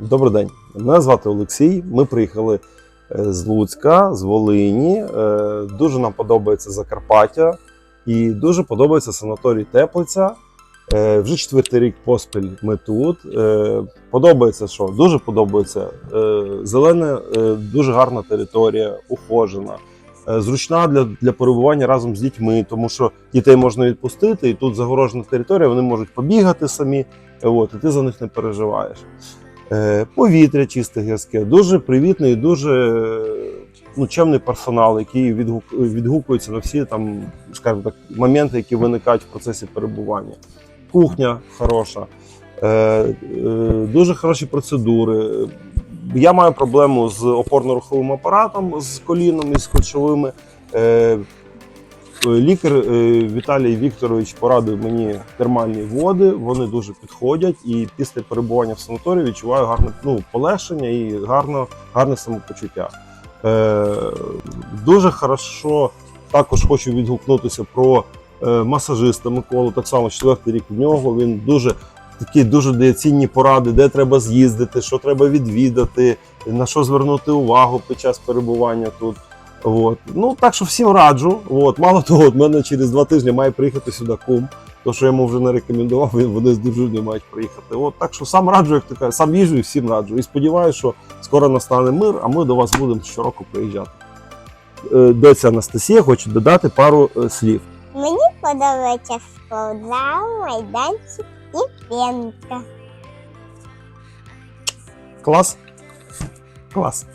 Добрий день. Мене звати Олексій. Ми приїхали е, з Луцька, з Волині. Е, Дуже нам подобається Закарпаття і дуже подобається санаторій Теплиця. Е, Вже четвертий рік поспіль ми тут. Подобається, що дуже подобається. Зелене, е, дуже гарна територія, ухожена. Зручна для, для перебування разом з дітьми, тому що дітей можна відпустити, і тут загорожена територія, вони можуть побігати самі, от, і ти за них не переживаєш. Е, Повітря чисте гірське, дуже привітний, дуже ну, чемний персонал, який відгук, відгукується на всі там, скажімо так, моменти, які виникають в процесі перебування. Кухня хороша, е, е, дуже хороші процедури. Я маю проблему з опорно-руховим апаратом, з коліном і з кульшовими. Е, Лікар е, Віталій Вікторович порадив мені термальні води. Вони дуже підходять, і після перебування в санаторії відчуваю гарне ну, полегшення і гарно, гарне самопочуття. Е, дуже хорошо також хочу відгукнутися про е, масажиста Миколу. Так само четвертий рік в нього. Він дуже такі дуже дає цінні поради, де треба з'їздити, що треба відвідати, на що звернути увагу під час перебування тут. От. Ну, так що всім раджу. От. Мало того, от мене через два тижні має приїхати сюди кум. То, що я йому вже не рекомендував, вони з дружиною мають приїхати. От, так що сам раджу, як кажеш, сам їжджу і всім раджу. І сподіваюся, що скоро настане мир, а ми до вас будемо щороку приїжджати. Е, Доця Анастасія хоче додати пару е, слів. Мені подобається спортзал, майданчик і пенка. Клас? Клас.